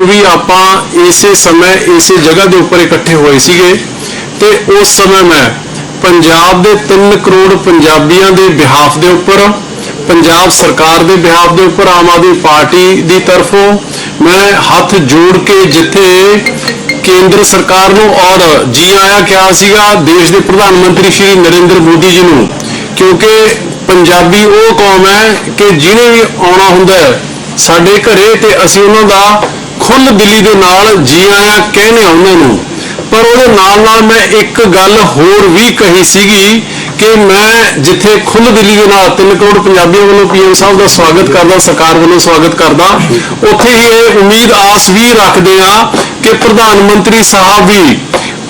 ਵੀ ਆਪਾਂ ਇਸੇ ਸਮੇਂ, ਇਸੇ ਜਗ੍ਹਾ ਦੇ ਉੱਪਰ ਇਕੱਠੇ ਹੋਏ ਸੀਗੇ ਤੇ ਉਸ ਸਮੇਂ ਮੈਂ ਪੰਜਾਬ ਦੇ 3 ਕਰੋੜ ਪੰਜਾਬੀਆਂ ਦੇ ਬਿਹਾਫ ਦੇ ਉੱਪਰ, ਪੰਜਾਬ ਸਰਕਾਰ ਦੇ ਬਿਹਾਫ ਦੇ ਉੱਪਰ, ਆਮ ਆਦਮੀ ਪਾਰਟੀ ਦੀ ਤਰਫੋਂ ਮੈਂ ਹੱਥ ਜੋੜ ਕੇ ਜਿੱਥੇ ਕੇਂਦਰ ਸਰਕਾਰ ਨੂੰ ਔਰ ਜੀ ਆਇਆ ਕਿਹਾ ਸੀਗਾ, ਦੇਸ਼ ਦੇ ਪ੍ਰਧਾਨ ਮੰਤਰੀ ਸ਼੍ਰੀ ਨਰਿੰਦਰ ਮੋਦੀ ਜੀ ਨੂੰ, ਕਿਉਂਕਿ ਪੰਜਾਬੀ ਉਹ ਕੌਮ ਹੈ ਕਿ ਜਿਹਨੇ ਵੀ ਆਉਣਾ ਹੁੰਦਾ ਹੈ ਸਾਡੇ ਘਰੇ ਤੇ ਅਸੀਂ ਉਹਨਾਂ ਦਾ ਖੁੱਲ ਦਿਲੀ ਦੇ ਨਾਲ ਜੀ ਆਇਆਂ ਕਹਿੰਦੇ ਉਹਨਾਂ ਨੂੰ। ਪਰ ਉਹਦੇ ਨਾਲ ਨਾਲ ਮੈਂ ਇੱਕ ਗੱਲ ਹੋਰ ਵੀ ਕਹੀ ਸੀਗੀ ਕਿ ਮੈਂ ਜਿੱਥੇ ਖੁੱਲ ਦਿਲੀ ਦੇ ਨਾਲ 3 ਕਰੋੜ ਪੰਜਾਬੀਆਂ ਵੱਲੋਂ ਪੀਐਮ ਸਾਹਿਬ ਦਾ ਸਵਾਗਤ ਕਰਦਾ, ਸਰਕਾਰ ਵੱਲੋਂ ਸਵਾਗਤ ਕਰਦਾ, ਉੱਥੇ ਹੀ ਇਹ ਉਮੀਦ ਆਸ ਵੀ ਰੱਖਦੇ ਆ ਕਿ ਪ੍ਰਧਾਨ ਮੰਤਰੀ ਸਾਹਿਬ ਵੀ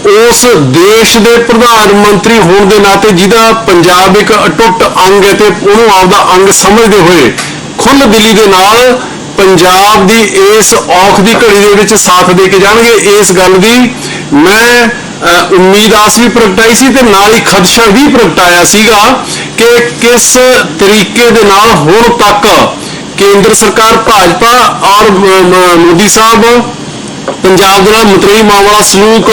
ਉਸ ਦੇਸ਼ ਦੇ ਪ੍ਰਧਾਨ ਮੰਤਰੀ ਹੋਣ ਦੇ ਨਾਤੇ ਜਿਹਦਾ ਪੰਜਾਬ ਇੱਕ ਅਟੁੱਟ ਅੰਗ ਹੈ ਤੇ ਉਹਨੂੰ ਆਪਦਾ ਅੰਗ ਸਮਝਦੇ ਹੋਏ ਖੁੱਲ ਦਿਲੀ ਦੇ ਨਾਲ ਪੰਜਾਬ ਦੀ ਇਸ ਔਖ ਦੀ ਘੜੀ ਦੇ ਵਿੱਚ ਸਾਥ ਦੇ ਕੇ ਜਾਣਗੇ। ਇਸ ਗੱਲ ਦੀ ਮੈਂ ਉਮੀਦ ਆਸ ਵੀ ਪ੍ਰਗਟਾਈ ਸੀ ਤੇ ਨਾਲ ਹੀ ਖਦਸ਼ਾ ਵੀ ਪ੍ਰਗਟਾਇਆ ਸੀਗਾ ਕਿ ਕਿਸ ਤਰੀਕੇ ਦੇ ਨਾਲ ਹੁਣ ਤੱਕ ਕੇਂਦਰ ਸਰਕਾਰ, ਭਾਜਪਾ ਔਰ ਮੋਦੀ ਸਾਹਿਬ ਪੰਜਾਬ ਦੇ ਨਾਲ ਮਤਰੇਈ ਮਾਂ ਵਾਲਾ ਸਲੂਕ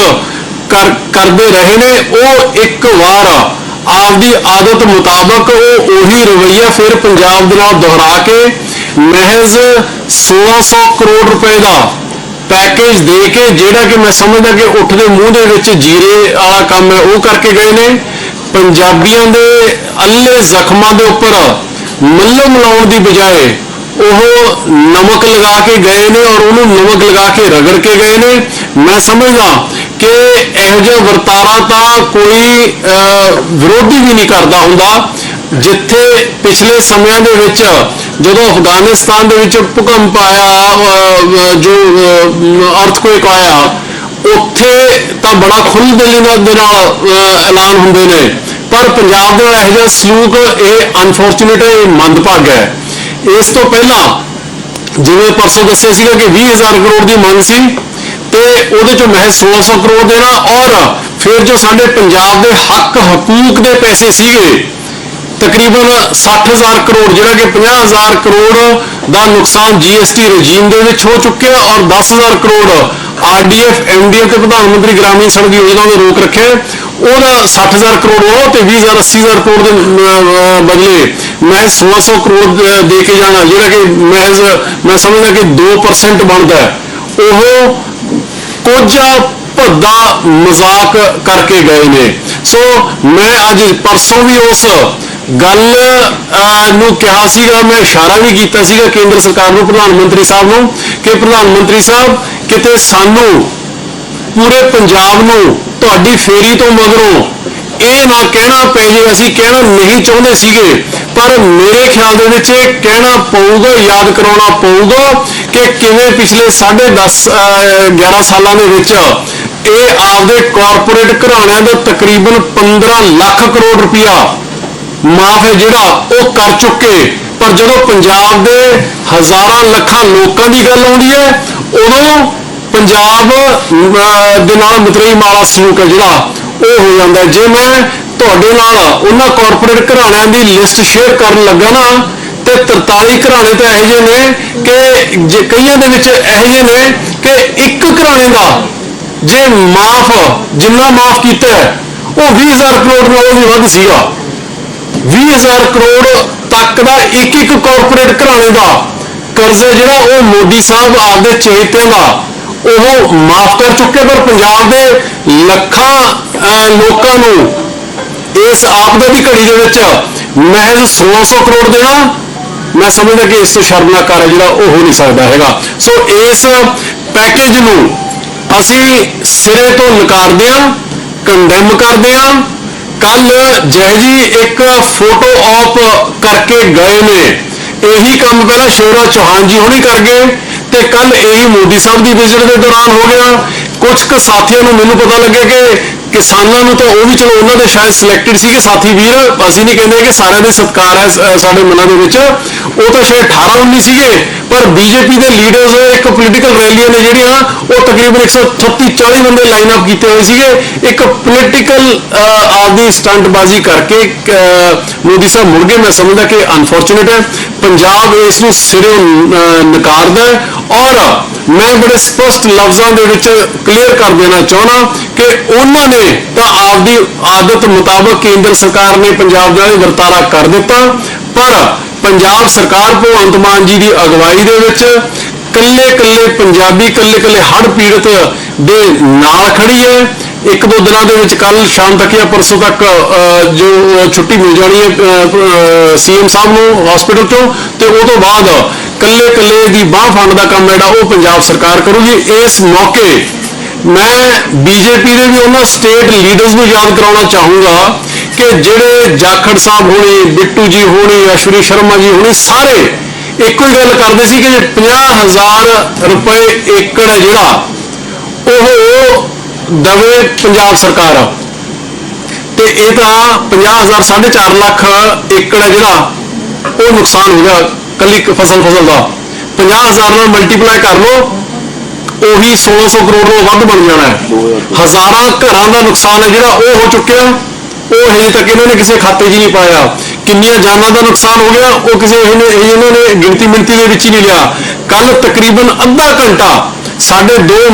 ਕਰਦੇ ਰਹੇ ਨੇ। ਉਹ ਇੱਕ ਵਾਰ ਆਪਦੀ ਆਦਤ ਮੁਤਾਬਕ ਉਹ ਉਹੀ ਰਵਈਆ ਫਿਰ ਪੰਜਾਬ ਦੇ ਨਾਲ ਦੁਹਰਾ ਕੇ ਮਹਿਜ਼ 1600 ਕਰੋੜ ਰੁਪਏ ਦਾ ਪੈਕੇਜ ਦੇ ਕੇ ਜਿਹੜਾ ਕਿ ਮੈਂ ਸਮਝਦਾ ਕਿ ਉੱਠ ਦੇ ਮੂੰਹ ਦੇ ਵਿੱਚ ਜੀਰੇ ਵਾਲਾ ਕੰਮ ਹੈ ਉਹ ਕਰਕੇ ਗਏ ਨੇ। ਪੰਜਾਬੀਆਂ ਦੇ ਅੱਲੇ ਜ਼ਖਮਾਂ ਦੇ ਉੱਪਰ ਮੱਲਮ ਲਾਉਣ ਦੀ ਬਜਾਏ ਉਹ ਨਮਕ ਲਗਾ ਕੇ ਗਏ ਨੇ ਔਰ ਉਹਨੂੰ ਨਮਕ ਲਗਾ ਕੇ ਰਗੜ ਕੇ ਗਏ ਨੇ। ਮੈਂ ਸਮਝਦਾ ਕਿ ਇਹੋ ਜਿਹਾ ਵਰਤਾਰਾ ਤਾਂ ਕੋਈ ਅਹ, ਵਿਰੋਧੀ ਵੀ ਨਹੀਂ ਕਰਦਾ ਹੁੰਦਾ। ਜਿੱਥੇ ਪਿਛਲੇ ਸਮਿਆਂ ਦੇ ਵਿੱਚ ਜਦੋਂ ਅਫਗਾਨਿਸਤਾਨ ਦੇ ਵਿੱਚ ਭੂਕੰਪ ਆਇਆ ਜੋ ਅਰਥਕੁਏਕ ਆਇਆ, ਉੱਥੇ ਤਾਂ ਬੜਾ ਖੁੱਲ੍ਹ ਦਿਲੀ ਨਾਲ ਐਲਾਨ ਹੁੰਦੇ ਨੇ। ਪਰ ਪੰਜਾਬ ਦੇ ਨਾਲ ਜਿਹਾ ਸਲੂਕ ਇਹ ਅਨਫੋਰਚੂਨੇਟ ਹੈ ਮੰਦਭਾਗਾ ਹੈ। ਇਸ ਤੋਂ ਪਹਿਲਾਂ ਜਿਵੇਂ ਪਰਸੋਂ ਦੱਸਿਆ ਸੀਗਾ ਕਿ 20000 ਕਰੋੜ ਦੀ ਮੰਗ ਸੀ ਤੇ ਉਹਦੇ ਚੋਂ ਮਹਿਜ਼ 1600 ਕਰੋੜ ਦੇਣਾ ਔਰ ਫਿਰ ਜੋ ਸਾਡੇ ਪੰਜਾਬ ਦੇ ਹੱਕ ਹਕੂਕ ਦੇ ਪੈਸੇ ਸੀਗੇ ਤਕਰੀਬਨ 60000 ਕਰੋੜ, ਜਿਹੜਾ ਕਿ 50000 ਕਰੋੜ ਦਾ ਨੁਕਸਾਨ ਜੀਐਸਟੀ ਰਜੀਮ ਦੇ ਵਿੱਚ ਹੋ ਚੁੱਕਿਆ ਔਰ 10000 ਕਰੋੜ ਆਰਡੀਐਫ ਐਮਡੀਐਫ ਤੇ ਪ੍ਰਧਾਨ ਮੰਤਰੀ ਗ੍ਰਾਮੀਣ ਸੜਕ ਯੋਜਨਾ ਦੇ ਰੋਕ ਰੱਖੇ। ਉਹਦਾ 60000 ਕਰੋੜ ਉਹ ਤੇ 20000 80000 ਕਰੋੜ ਦੇ ਬਦਲੇ ਮੈਂ 1600 ਕਰੋੜ ਦੇ ਕੇ ਜਾਣਾ, ਜਿਹੜਾ ਕਿ ਮਹਿਜ਼ ਮੈਂ ਸਮਝਦਾ ਕਿ 2% ਬਣਦਾ ਹੈ। ਉਹ ਕੁਝ ਭੱਦਾ ਮਜ਼ਾਕ ਕਰਕੇ ਗਏ ਨੇ। ਸੋ ਮੈਂ ਅੱਜ ਪਰਸੋਂ ਵੀ ਉਸ ਗੱਲ ਅਹ, ਨੂੰ ਕਿਹਾ ਸੀਗਾ ਮੈਂ ਇਸ਼ਾਰਾ ਵੀ ਕੀਤਾ ਸੀਗਾ ਕੇਂਦਰ ਸਰਕਾਰ ਨੂੰ ਪ੍ਰਧਾਨ ਮੰਤਰੀ ਸਾਹਿਬ ਨੂੰ ਕਿ ਪ੍ਰਧਾਨ ਮੰਤਰੀ ਸਾਹਿਬ ਕਿਤੇ ਸਾਨੂੰ ਪੂਰੇ ਪੰਜਾਬ ਨੂੰ ਤੁਹਾਡੀ ਫੇਰੀ ਤੋਂ ਮਗਰੋਂ ਇਹ ਨਾ ਕਹਿਣਾ ਪੈ ਜੇ ਅਸੀਂ ਕਹਿਣਾ ਨਹੀਂ ਚਾਹੁੰਦੇ ਸੀਗੇ ਪਰ ਮੇਰੇ ਖਿਆਲ ਦੇ ਵਿੱਚ ਇਹ ਕਹਿਣਾ ਪਊਗਾ ਯਾਦ ਕਰਾਉਣਾ ਪਊਗਾ ਕਿ ਕਿਵੇਂ ਪਿਛਲੇ 10.5 11 ਸਾਲਾਂ ਦੇ ਵਿੱਚ ਇਹ ਆਪਦੇ ਕਾਰਪੋਰੇਟ ਘਰਾਣਿਆਂ ਦਾ ਤਕਰੀਬਨ 15 ਲੱਖ ਕਰੋੜ ਰੁਪਇਆ ਮਾਫ ਹੈ ਜਿਹੜਾ ਉਹ ਕਰ ਚੁੱਕੇ। ਪਰ ਜਦੋਂ ਪੰਜਾਬ ਦੇ ਹਜ਼ਾਰਾਂ ਲੱਖਾਂ ਲੋਕਾਂ ਦੀ ਗੱਲ ਆਉਂਦੀ ਹੈ ਉਦੋਂ ਪੰਜਾਬ ਦੇ ਨਾਲ ਮਤਰੇਈ ਮਾਲਾ ਸਲੂਕ ਹੈ ਜਿਹੜਾ ਉਹ ਹੋ ਜਾਂਦਾ ਜੇ ਮੈਂ ਤੁਹਾਡੇ ਨਾਲ ਉਹਨਾਂ ਕਾਰਪੋਰੇਟ ਘਰਾਣਿਆਂ ਦੀ ਲਿਸਟ ਸ਼ੇਅਰ ਕਰਨ ਲੱਗਾ ਨਾ ਤੇ 43 ਘਰਾਣੇ ਤਾਂ ਇਹੋ ਜਿਹੇ ਨੇ ਕਿ ਕਈਆਂ ਦੇ ਵਿੱਚ ਇਹੋ ਜਿਹੇ ਨੇ ਕਿ ਇੱਕ ਘਰਾਣੇ ਦਾ ਜੇ ਮਾਫ ਜਿੰਨਾ ਮਾਫ ਕੀਤਾ ਹੈ, ਉਹ 20000 ਕਰੋੜ ਨਾਲੋਂ ਵੀ ਵੱਧ ਸੀਗਾ। 20000 ਕਰੋੜ ਤੱਕ ਦਾ ਇੱਕ ਇੱਕ ਕਾਰਪੋਰੇਟ ਘਰਾਣੇ ਦਾ ਕਰਜ਼ਾ ਜਿਹੜਾ ਉਹ ਮੋਦੀ ਸਾਹਿਬ ਆਪਦੇ ਚੇਤਿਆਂ ਦਾ ਉਹ ਮਾਫ ਕਰ ਚੁੱਕੇ ਪਰ ਪੰਜਾਬ ਦੇ ਲੱਖਾਂ ਲੋਕਾਂ ਨੂੰ ਇਸ ਆਪਦਾ ਦੀ ਘੜੀ ਦੇ ਵਿੱਚ ਮਹਿਜ਼ 1600 ਕਰੋੜ ਦੇਣਾ, ਮੈਂ ਸਮਝਦਾ ਕਿ ਇਸ ਤੋਂ ਸ਼ਰਮਨਾਕ ਕਾਰਜ ਜਿਹੜਾ ਉਹ ਹੋ ਨਹੀਂ ਸਕਦਾ ਹੈਗਾ। ਸੋ ਇਸ ਪੈਕੇਜ ਨੂੰ ਅਸੀਂ ਸਿਰੇ ਤੋਂ ਨਕਾਰਦੇ ਹਾਂ ਕੰਡੈਮ ਕਰਦੇ ਹਾਂ ਕੱਲ ਜੈ ਜੀ ਇੱਕ ਫੋਟੋ ਆਪ ਕਰਕੇ ਗਏ ਨੇ। ਇਹੀ ਕੰਮ ਪਹਿਲਾਂ ਸ਼ਿਵਰਾਜ ਚੌਹਾਨ ਜੀ ਹੁਣੀ ਕਰ ਗਏ ਤੇ ਕੱਲ ਇਹੀ ਮੋਦੀ ਸਾਹਿਬ ਦੀ ਵਿਜ਼ਿਟ ਦੇ ਦੌਰਾਨ ਹੋ ਗਿਆ। ਕੁਝ ਕੁ ਸਾਥੀਆਂ ਨੂੰ ਮੈਨੂੰ ਪਤਾ ਲੱਗਿਆ ਕਿ ਕਿਸਾਨਾਂ ਨੂੰ ਤਾਂ ਉਹ ਵੀ ਚਲੋ, ਉਹਨਾਂ ਦੇ ਸ਼ਾਇਦ ਸਿਲੈਕਟਡ ਸੀਗੇ ਸਾਥੀ ਵੀਰ। ਅਸੀਂ ਨਹੀਂ ਕਹਿੰਦੇ ਕਿ ਸਾਰਿਆਂ ਦੇ ਸਤਿਕਾਰ ਹੈ ਸਾਡੇ ਮਨਾਂ ਦੇ ਵਿੱਚ। ਉਹ ਤਾਂ ਸ਼ਾਇਦ 18 19 ਸੀਗੇ। ਪਰ ਬੀਜੇਪੀ ਦੇ ਲੀਡਰਸ ਇੱਕ ਪੋਲੀਟੀਕਲ ਰੈਲੀਆਂ ਨੇ ਜਿਹੜੀਆਂ ਉਹ ਤਕਰੀਬਨ 136 40 ਬੰਦੇ ਲਾਈਨ ਅਪ ਕੀਤੇ ਹੋਏ ਸੀਗੇ। ਇੱਕ ਪੋਲੀਟੀਕਲ ਆਪਦੀ ਸਟੰਟਬਾਜ਼ੀ ਕਰਕੇ ਮੋਦੀ ਸਾਹਿਬ ਮੁੜ ਗਏ। ਮੈਂ ਸਮਝਦਾ ਕਿ ਅਨਫੋਰਚੂਨੇਟ ਹੈ। ਪੰਜਾਬ ਇਸ ਨੂੰ ਸਿਰੋਂ ਅਹ, ਨਕਾਰਦਾ ਔਰ ਮੈਂ ਬੜੇ ਸਪਸ਼ਟ ਲਫ਼ਜ਼ਾਂ ਦੇ ਵਿੱਚ ਕਲੀਅਰ ਕਰ ਦੇਣਾ ਚਾਹਣਾ ਕਿ ਉਹਨਾਂ ਨੇ ਤਾਂ ਆਪਦੀ ਆਦਤ ਮੁਤਾਬਕ ਕੇਂਦਰ ਸਰਕਾਰ ਨੇ ਪੰਜਾਬ ਨਾਲ ਵਰਤਾਰਾ ਕਰ ਦਿੱਤਾ। ਪਰ ਪੰਜਾਬ ਸਰਕਾਰ ਭਗਵੰਤ ਮਾਨ ਜੀ ਦੀ ਅਗਵਾਈ ਦੇ ਵਿੱਚ ਕੱਲੇ ਕੱਲੇ ਪੰਜਾਬੀ ਕੱਲੇ ਕੱਲੇ ਹੜ੍ਹ ਪੀੜਤ ਦੇ ਨਾਲ ਖੜੀ ਹੈ। ਇੱਕ ਦੋ ਦਿਨਾਂ ਦੇ ਵਿੱਚ ਕੱਲ ਸ਼ਾਮ ਤੱਕ ਜਾਂ ਪਰਸੋਂ ਤੱਕ ਜੋ ਛੁੱਟੀ ਮਿਲ ਜਾਣੀ ਹੈ ਸੀਐਮ ਸਾਹਿਬ ਨੂੰ ਹਸਪੀਟਲ ਤੋਂ ਤੇ ਉਹ ਤੋਂ ਬਾਅਦ ਕੱਲੇ ਕੱਲੇ ਦੀ ਬਾਹ ਫੰਡ ਦਾ ਕੰਮ ਜਿਹੜਾ ਉਹ ਪੰਜਾਬ ਸਰਕਾਰ ਕਰੂਗੀ। ਇਸ ਮੌਕੇ ਮੈਂ ਬੀਜੇਪੀ ਦੇ ਵੀ ਉਹਨਾਂ ਸਟੇਟ ਲੀਡਰਸ ਨੂੰ ਯਾਦ ਕਰਾਉਣਾ ਚਾਹੂੰਗਾ ਕਿ ਜਿਹੜੇ ਜਾਖੜ ਸਾਹਿਬ ਹੋਣੀ, ਬਿੱਟੂ ਜੀ ਹੋਣੀ ਅਸ਼ਵਨੀ ਸ਼ਰਮਾ ਜੀ ਹੋਣੀ, ਸਾਰੇ ਇੱਕੋ ਹੀ ਗੱਲ ਕਰਦੇ ਸੀ ਕਿ 50000 ਰੁਪਏ ਏਕੜ ਜਿਹੜਾ, ਉਹ ਦਵੇ ਪੰਜਾਬ ਸਰਕਾਰ। ਤੇ ਇਹ ਤਾਂ 50000 4.5 ਲੱਖ ਏਕੜ ਹੈ ਜਿਹੜਾ, ਉਹ ਨੁਕਸਾਨ ਹੋ ਗਿਆ ਕੱਲੀ ਫਸਲ ਫਸਲ ਦਾ। 50000 ਨਾਲ ਮਲਟੀਪਲਾਈ ਕਰ ਲਓ, ਉਹੀ 1600 ਕਰੋੜ ਤੋਂ ਵੱਧ ਬਣ ਜਾਣਾ ਹੈ। ਹਜ਼ਾਰਾਂ ਘਰਾਂ ਦਾ ਨੁਕਸਾਨ ਹੈ ਜਿਹੜਾ, ਉਹ ਹੋ ਚੁੱਕਿਆ। ਉਹ ਹਜੇ ਤੱਕ ਇਹਨਾਂ ਨੇ ਕਿਸੇ ਖਾਤੇ 'ਚ ਹੀ ਨਹੀਂ ਪਾਇਆ। ਕਿੰਨੀਆਂ ਜਾਨਾਂ ਦਾ ਨੁਕਸਾਨ ਹੋ ਗਿਆ, ਉਹ ਕਿਸੇ ਇਹਨੇ ਇਹ ਇਹਨਾਂ ਨੇ ਗਿਣਤੀ ਮਿਣਤੀ ਦੇ ਵਿੱਚ ਹੀ ਨਹੀਂ ਲਿਆ। ਕੱਲ ਤਕਰੀਬਨ ਅੱਧਾ ਘੰਟਾ ਸਾਡੇ ਦੋ